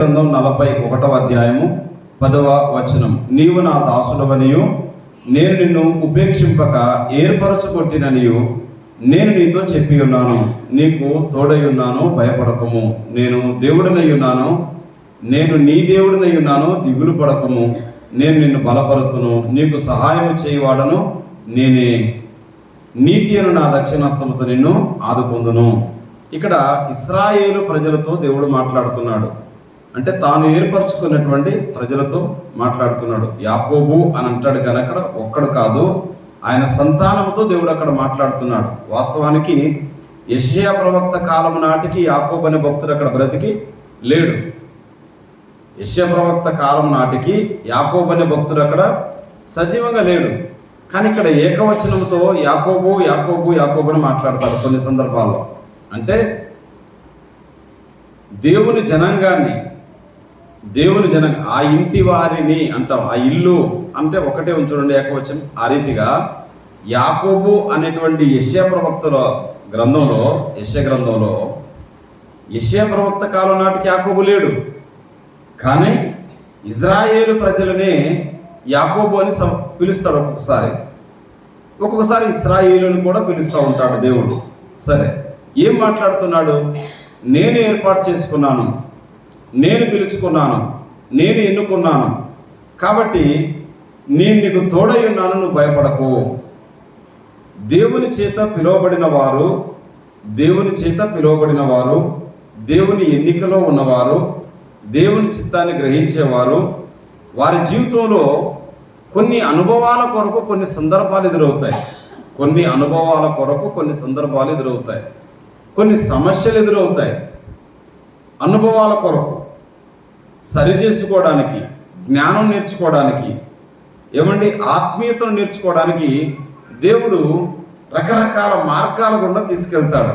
గ్రంథం నలభై ఒకటవ అధ్యాయము పదవ వచనం. నీవు నా దాసుడవనియు నేను నిన్ను ఉపేక్షింపక ఏర్పరచుకొట్టిననియు నేను నీతో చెప్పి ఉన్నాను నీకు తోడై ఉన్నాను భయపడకము. నేను దేవుడనై ఉన్నాను నేను నీ దేవుడినై ఉన్నాను దిగులు పడకము. నేను నిన్ను బలపరుతును నీకు సహాయం చేయవాడను నేనే. నీతి అను నా దక్షిణాస్తముతో నిన్ను ఆదుకొందును. ఇక్కడ ఇస్రాయేలు ప్రజలతో దేవుడు మాట్లాడుతున్నాడు. అంటే తాను ఏర్పరచుకున్నటువంటి ప్రజలతో మాట్లాడుతున్నాడు. యాకోబు అని అంటాడు కానీ అక్కడ ఒక్కడు కాదు ఆయన సంతానంతో దేవుడు అక్కడ మాట్లాడుతున్నాడు. వాస్తవానికి యషియా ప్రవక్త కాలం నాటికి యాకోబు అనే భక్తుడు అక్కడ బ్రతికి లేడు. యెషయా ప్రవక్త కాలం నాటికి యాకోబు అనే భక్తుడు అక్కడ సజీవంగా లేడు. కానీ ఇక్కడ ఏకవచనంతో యాకోబు యాకోబు యాకోబు అని మాట్లాడతారు కొన్ని సందర్భాల్లో. అంటే దేవుని జనాంగాన్ని దేవుని జన ఆ ఇంటి వారిని అంటాం ఆ ఇల్లు అంటే ఒకటే ఉంచుడండి ఏకవచనం. ఆ రీతిగా యాకోబు అనేటువంటి యశ్యా ప్రవక్తల గ్రంథంలో యశ్య గ్రంథంలో యశ్యా ప్రవక్త కాలం నాటికి యాకోబు లేడు. కానీ ఇజ్రాయేలు ప్రజలనే యాకోబు అని సం- పిలుస్తాడు ఒక్కొక్కసారి. ఒక్కొక్కసారి ఇస్రాయేలుని కూడా పిలుస్తూ ఉంటాడు దేవుడు. సరే ఏం మాట్లాడుతున్నాడు? నేను ఏర్పాటు చేసుకున్నాను. నేను పిలుచుకున్నాను నేను ఎన్నుకున్నాను. కాబట్టి నేను నీకు తోడై ఉన్నాను నువ్వు భయపడకు. దేవుని చేత పిలువబడిన వారు దేవుని చేత పిలువబడిన వారు దేవుని ఎన్నికలో ఉన్నవారు దేవుని చిత్తాన్ని గ్రహించేవారు వారి జీవితంలో కొన్ని అనుభవాల కొరకు కొన్ని సందర్భాలు ఎదురవుతాయి. కొన్ని అనుభవాల కొరకు కొన్ని సందర్భాలు ఎదురవుతాయి. కొన్ని సమస్యలు ఎదురవుతాయి. అనుభవాల కొరకు. సరి చేసుకోవడానికి జ్ఞానం నేర్చుకోవడానికి ఏమండి ఆత్మీయతను నేర్చుకోవడానికి దేవుడు రకరకాల మార్గాల గుండా తీసుకెళ్తాడు.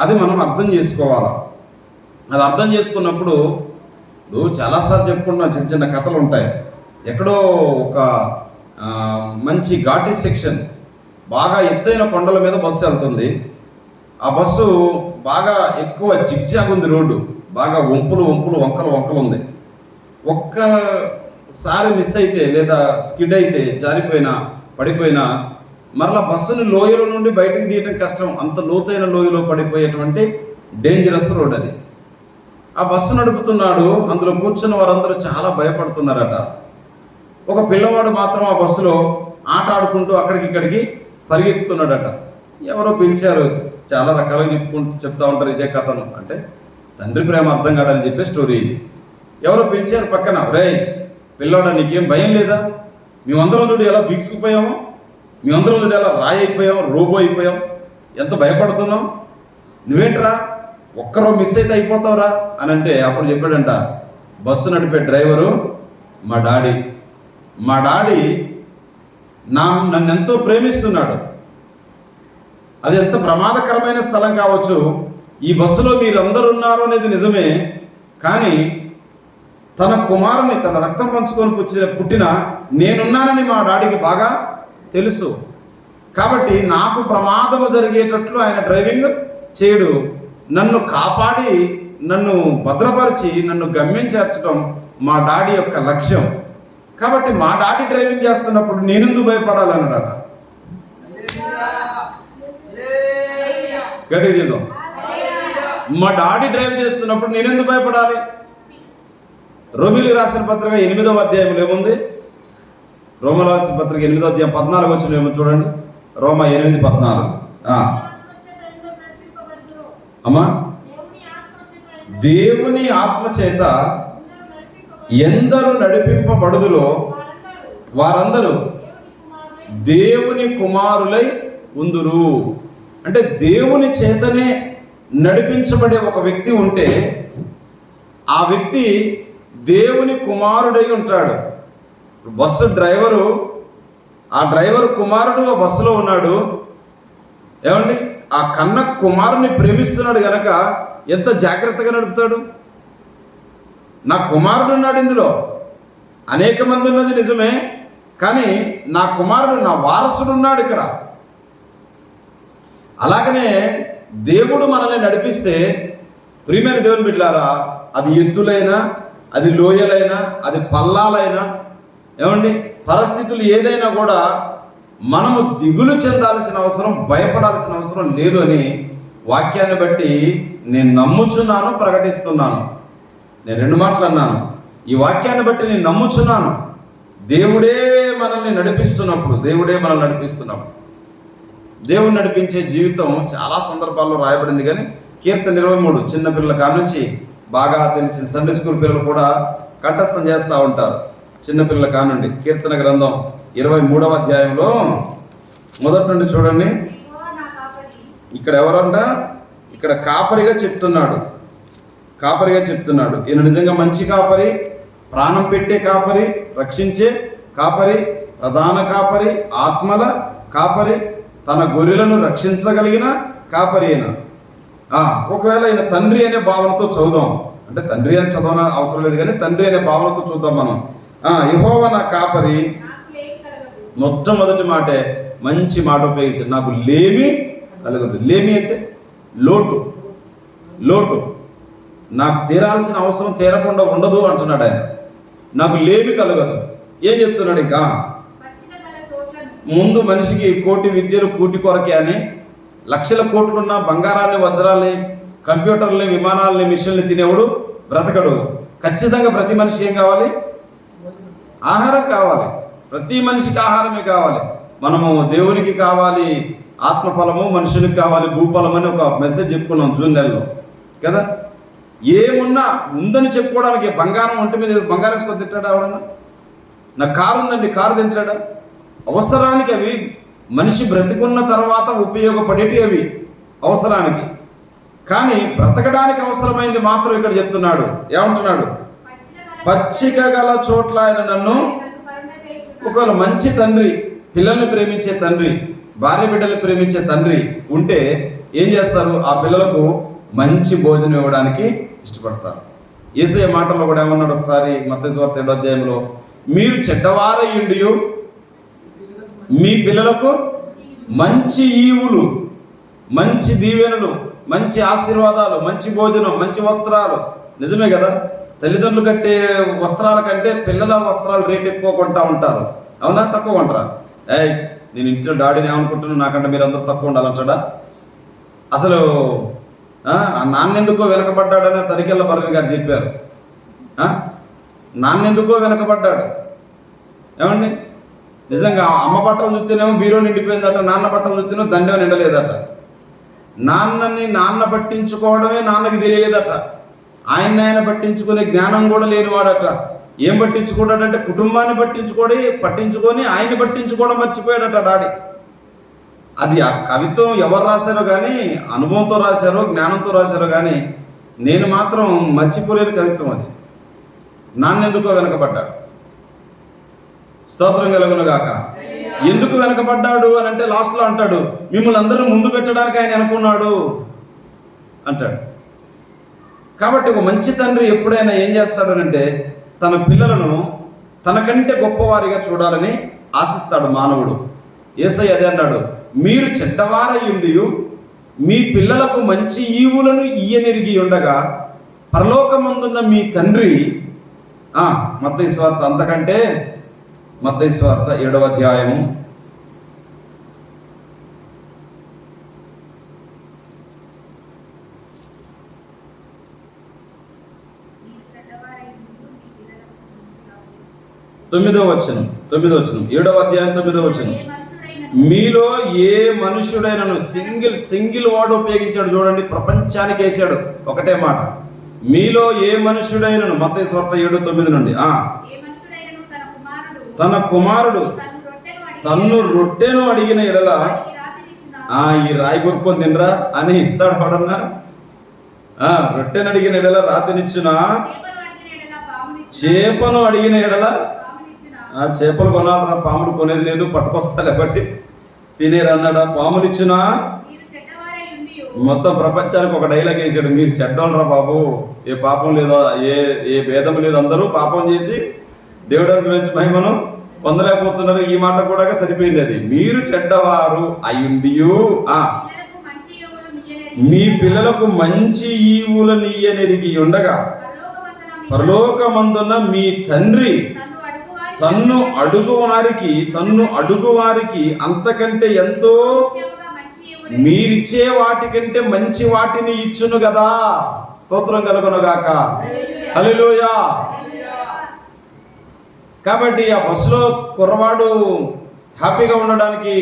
అది మనం అర్థం చేసుకోవాలి? అది అర్థం చేసుకున్నప్పుడు నువ్వు చాలాసార్లు చెప్పుకుంటున్నాం చిన్న చిన్న కథలు ఉంటాయి. ఎక్కడో ఒక మంచి ఘాటి సెక్షన్ బాగా ఎత్తైన కొండల మీద బస్సు వెళ్తుంది. ఆ బస్సు బాగా ఎక్కువ జిగ్జాగ్ ఉంది రోడ్డు. బాగా వంపులు వంపులు వంకలు వంకలు ఉంది. ఒక్కసారి మిస్ అయితే లేదా స్కిడ్ అయితే జారిపోయినా పడిపోయినా మరలా బస్సుని లోయలో నుండి బయటకు తీయడం కష్టం. అంత లోతైన లోయలో పడిపోయేటువంటి డేంజరస్ రోడ్ అది. ఆ బస్సు నడుపుతున్నాడు. అందులో కూర్చున్న వారందరూ చాలా భయపడుతున్నారట. ఒక పిల్లవాడు మాత్రం ఆ బస్సులో ఆట ఆడుకుంటూ అక్కడికి ఇక్కడికి పరిగెత్తుతున్నాడట. ఎవరో పిలిచారు. చాలా రకాలుగా చెప్పుకుంటూ చెప్తా ఉంటారు ఇదే కథను. అంటే తండ్రి ప్రేమ అర్థం కాడని చెప్పే స్టోరీ ఇది. ఎవరో పిలిచారు పక్కన రే పిల్లోడా నీకేం భయం లేదా? మేమందరం చూడు ఎలా బీక్సుకుపోయాము మేమందరం చూడు ఎలా రాయి అయిపోయాము రోబో అయిపోయాం ఎంత భయపడుతున్నాం? నువ్వేంట్రా ఒక్కరో మిస్ అయితే అయిపోతావురా? అని అంటే అప్పుడు చెప్పాడంట బస్సు నడిపే డ్రైవరు మా డాడీ. మా డాడీ నా నన్ను ఎంతో ప్రేమిస్తున్నాడు. అది ఎంత ప్రమాదకరమైన స్థలం కావచ్చు. ఈ బస్సులో మీరందరూ ఉన్నారు అనేది నిజమే కానీ తన కుమారుని తన రక్తం పంచుకొని పుచ్చిన పుట్టిన నేనున్నానని మా డాడీకి బాగా తెలుసు. కాబట్టి నాకు ప్రమాదము జరిగేటట్లు ఆయన డ్రైవింగ్ చేయడు. నన్ను కాపాడి నన్ను భద్రపరిచి నన్ను గమ్యం చేర్చడం మా డాడీ యొక్క లక్ష్యం. కాబట్టి మా డాడీ డ్రైవింగ్ చేస్తున్నప్పుడు నేనెందుకు భయపడాలన్నాడట? గట్టిగా చేద్దాం మా డాడీ డ్రైవ్ చేస్తున్నప్పుడు నేనెందుకు భయపడాలి? రోమిలి రాసిన పత్రిక ఎనిమిదవ అధ్యాయంలో ఏముంది? రోమ రాసిన పత్రిక ఎనిమిదవ అధ్యాయం పద్నాలుగు వచ్చిన ఏమో చూడండి. రోమ ఎనిమిది పద్నాలుగు. అమ్మా. దేవుని ఆత్మ చేత ఎందరు నడిపింపబడుదులో వారందరూ దేవుని కుమారులై ఉందురు. అంటే దేవుని చేతనే నడిపించబడే ఒక వ్యక్తి ఉంటే ఆ వ్యక్తి దేవుని కుమారుడై ఉంటాడు. బస్సు డ్రైవరు ఆ డ్రైవర్ కుమారుడు ఆ బస్సులో ఉన్నాడు. ఏమండి? ఆ కన్న కుమారుని ప్రేమిస్తున్నాడు గనక ఎంత జాగ్రత్తగా నడుపుతాడు? నా కుమారుడు ఉన్నాడు ఇందులో. అనేక మంది ఉన్నది నిజమే కానీ నా కుమారుడు నా వారసుడు ఉన్నాడు ఇక్కడ. అలాగనే దేవుడు మనల్ని నడిపిస్తే ప్రియమైన దేవుని బిడ్డారా అది ఎత్తులైనా అది లోయలైనా అది పల్లాలైనా ఏమండి? పరిస్థితులు ఏదైనా కూడా మనము దిగులు చెందాల్సిన అవసరం భయపడాల్సిన అవసరం లేదు అని వాక్యాన్ని బట్టి నేను నమ్ముచున్నాను ప్రకటిస్తున్నాను. నేను రెండు మాటలు అన్నాను. ఈ వాక్యాన్ని బట్టి నేను నమ్ముచున్నాను. దేవుడే మనల్ని నడిపిస్తున్నప్పుడు దేవుడే మనల్ని నడిపిస్తున్నప్పుడు. దేవుడు నడిపించే జీవితం చాలా సందర్భాల్లో రాయబడింది కానీ కీర్తన ఇరవై మూడు చిన్నపిల్లల కానుంచి బాగా తెలిసిన సండే స్కూల్ పిల్లలు కూడా కంఠస్థం చేస్తూ ఉంటారు. చిన్నపిల్లల కానుండి. కీర్తన గ్రంథం ఇరవై మూడవ అధ్యాయంలో మొదటి నుండి చూడండి. ఇక్కడ ఎవరంట? ఇక్కడ కాపరిగా చెప్తున్నాడు. కాపరిగా చెప్తున్నాడు. ఈయన నిజంగా మంచి కాపరి ప్రాణం పెట్టే కాపరి రక్షించే కాపరి ప్రధాన కాపరి ఆత్మల కాపరి తన గొర్రెలను రక్షించగలిగిన కాపరి అయినా ఒకవేళ ఈయన తండ్రి అనే భావనతో చదువుదాం. అంటే తండ్రి అని చదవన అవసరం లేదు కానీ తండ్రి అనే భావనతో చూద్దాం మనం. ఆ యెహోవా నా కాపరి. మొట్టమొదటి మాటే మంచి మాట ఉపయోగించాడు నాకు లేమి కలగదు. లేమి అంటే లోటు. లోటు. నాకు తీరాల్సిన అవసరం తీరకుండా ఉండదు అంటున్నాడు ఆయన. నాకు లేమి కలగదు. ఏం చెప్తున్నాడు ఇంకా? ముందు మనిషికి కోటి విద్యలు కూటి కొరకే అని లక్షల కోట్లున్న బంగారాన్ని వజ్రాల్ని కంప్యూటర్ని విమానాలని మిషన్లు తినేవాడు బ్రతకడు. ఖచ్చితంగా ప్రతి మనిషికి ఏం కావాలి? ఆహారం కావాలి. ప్రతి మనిషికి ఆహారమే కావాలి. మనము దేవునికి కావాలి ఆత్మఫలము మనుషునికి కావాలి భూఫలం అని ఒక మెసేజ్ చెప్పుకున్నాం జూన్ నెలలో. కదా? ఏమున్నా ఉందని చెప్పుకోవడానికి బంగారం ఒంటి మీద బంగారం వేసుకొని తింటాడా ఆవిడన్నా నా కారు ఉందండి కారు తింటాడా అవసరానికి అవి మనిషి బ్రతికున్న తర్వాత ఉపయోగపడేటి అవి? అవసరానికి. కానీ బ్రతకడానికి అవసరమైంది మాత్రం ఇక్కడ చెప్తున్నాడు. ఏమంటున్నాడు? పచ్చిక గల చోట్ల ఆయన నన్ను ఒకవేళ మంచి తండ్రి పిల్లల్ని ప్రేమించే తండ్రి భార్య బిడ్డల్ని ప్రేమించే తండ్రి ఉంటే ఏం చేస్తారు? ఆ పిల్లలకు మంచి భోజనం ఇవ్వడానికి ఇష్టపడతారు. ఏసే మాటల్లో కూడా ఏమన్నాడు ఒకసారి మత్స్వార్త ఏడో అధ్యాయంలో? మీరు చెడ్డవారయ్యుండియు మీ పిల్లలకు మంచి ఈవులు మంచి దీవెనలు మంచి ఆశీర్వాదాలు మంచి భోజనం మంచి వస్త్రాలు. నిజమే కదా? తల్లిదండ్రులు కట్టే వస్త్రాల కంటే పిల్లల వస్త్రాలు రేట్ ఎక్కువ కొంటా ఉంటారు. అవునా? తక్కువ కొంటారా? ఏయ్ నేను ఇంట్లో డాడీని ఏమనుకుంటున్నాను నాకంటే మీరు అందరూ తక్కువ ఉండాలంటాడా? అసలు ఆ, నాన్నెందుకో వెనకబడ్డాడని తరికెళ్ళ బర్రెన్ గారు చెప్పారు. నాన్నెందుకో వెనకబడ్డాడు. ఏమండి? నిజంగా అమ్మ బట్టలు చూస్తేనేమో బీరో నిండిపోయిందట నాన్న బట్టలు చూస్తేనేమో దండం నిండలేదట. నాన్నని నాన్న పట్టించుకోవడమే నాన్నకి తెలియలేదట. ఆయన ఆయన పట్టించుకునే జ్ఞానం కూడా లేనివాడట. ఏం పట్టించుకోవడాడంటే కుటుంబాన్ని పట్టించుకోడి పట్టించుకొని ఆయన్ని పట్టించుకోవడం మర్చిపోయాడట డాడీ. అది ఆ కవిత్వం ఎవరు రాశారో కానీ అనుభవంతో రాశారో జ్ఞానంతో రాశారో కానీ నేను మాత్రం మర్చిపోలేని కవిత్వం అది. నాన్నెందుకో వెనకబడ్డాడు. స్తోత్రం కలుగును గాక ఎందుకు వెనకబడ్డాడు అని అంటే లాస్ట్లో అంటాడు మిమ్మల్ని అందరూ ముందు పెట్టడానికి ఆయన అనుకున్నాడు అంటాడు. కాబట్టి ఒక మంచి తండ్రి ఎప్పుడైనా ఏం చేస్తాడు అంటే తన పిల్లలను తనకంటే గొప్పవారిగా చూడాలని ఆశిస్తాడు మానవుడు. ఏసై అదే అన్నాడు మీరు చెడ్డవారయ్యుండి మీ పిల్లలకు మంచి ఈవులను ఇయ్యనిరిగి ఉండగా పరలోకమందున్న మీ తండ్రి మత్తయి స్వార్థ అంతకంటే మత్తయి స్వార్థ ఏడవ అధ్యాయము. తొమ్మిదో వచనం తొమ్మిదో వచనం ఏడవ అధ్యాయం తొమ్మిదో వచనం. మీలో ఏ మనుషుడైనను సింగిల్ సింగిల్ వర్డ్ ఉపయోగించాడు చూడండి ప్రపంచానికి వేసాడు ఒకటే మాట. మీలో ఏ మనుషుడైనను మత స్వార్థ ఏడు తొమ్మిది నుండి ఆ ఏ మనుషుడైనను తన కుమారుడు తన కుమారుడు తన్ను రొట్టెను అడిగిన ఎడల ఆ ఈ రాయి కొనుక్కొని తినరా? అని ఇస్తాడు ఎవడన్నా ఆ రొట్టెను అడిగిన ఎడల రాతినిచ్చునా? చేపను అడిగిన ఎడల ఆ చేపలు కొనాలరా పాములు కొనేది లేదు పట్టుకొస్తా లేబట్టి. తినేరు అన్నాడా? పాములు మొత్తం ప్రపంచానికి ఒక డైలాగ్ వేసాడు మీరు చెడ్డోళ్ళరా బాబు ఏ పాపం లేదో ఏ ఏ భేదం లేదు అందరూ పాపం చేసి దేవుడి గురించి మహిమను పొందలేకపోతున్నారు ఈ మాట కూడా సరిపోయింది అది. మీరు చెడ్డవారు అయ్యుండియు. ఆ. మీ పిల్లలకు మంచి ఈవుల నీయనెరిగి ఉండగా పరలోకమందున పరలోకమందున్న మీ తండ్రి తన్ను అడుగు వారికి తన్ను అడుగు వారికి అంతకంటే ఎంతో. మీరిచ్చే వాటికంటే మంచి వాటిని ఇచ్చును కదా స్తోత్రం కలుగునుగాక. హల్లెలూయా. కాబట్టి ఆ బస్సులో కుర్రవాడు హ్యాపీగా ఉండడానికి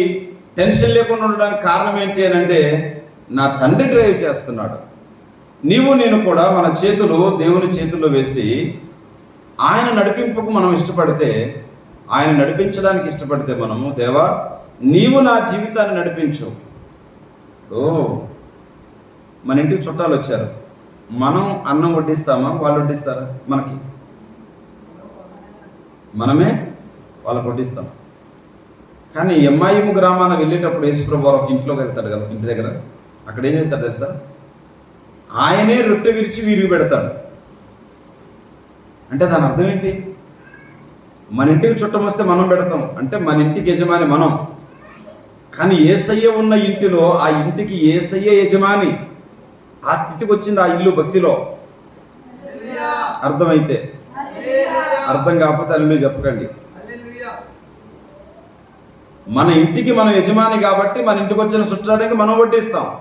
టెన్షన్ లేకుండా ఉండడానికి కారణం ఏంటి అని అంటే నా తండ్రి డ్రైవ్ చేస్తున్నాడు. నీవు నేను కూడా మన చేతులు దేవుని చేతుల్లో వేసి ఆయన నడిపింపుకు మనం ఇష్టపడితే ఆయన నడిపించడానికి ఇష్టపడితే మనము దేవా నీవు నా జీవితాన్ని నడిపించు. ఓ మన ఇంటికి చుట్టాలు వచ్చారు. మనం అన్నం వడ్డిస్తామా? వాళ్ళు వడ్డిస్తారా? మనకి. మనమే వాళ్ళకు వడ్డిస్తాం. కానీ ఎంఐఎం గ్రామాన వెళ్ళేటప్పుడు యేసుప్రభు ఒక ఇంట్లోకి వెళ్తాడు కదా ఇంటి దగ్గర. అక్కడ ఏం చేస్తాడు తెలుసా? ఆయనే రొట్టె విరిచి విరిగి పెడతాడు. అంటే దాని అర్థం ఏంటి? మన ఇంటికి చుట్టం వస్తే మనం పెడతాం. అంటే మన ఇంటికి యజమాని మనం. కానీ ఏసయ్య ఉన్న ఇంటిలో ఆ ఇంటికి ఏసయ్య యజమాని. ఆ స్థితికి వచ్చింది ఆ ఇల్లు భక్తిలో. అర్థమైతే? అర్థం కాకపోతే అల్లు చెప్పకండి. మన ఇంటికి మనం యజమాని కాబట్టి మన ఇంటికి వచ్చిన చుట్టానికి మనం వడ్డిస్తాం.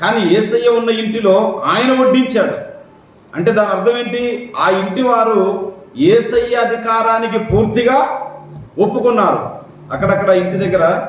కానీ ఏసయ్య ఉన్న ఇంటిలో ఆయన వడ్డించాడు. అంటే దాని అర్థం ఏంటి? ఆ ఇంటి వారు ఏసయ్య అధికారానికి పూర్తిగా ఒప్పుకున్నారు. అక్కడక్కడ ఇంటి దగ్గర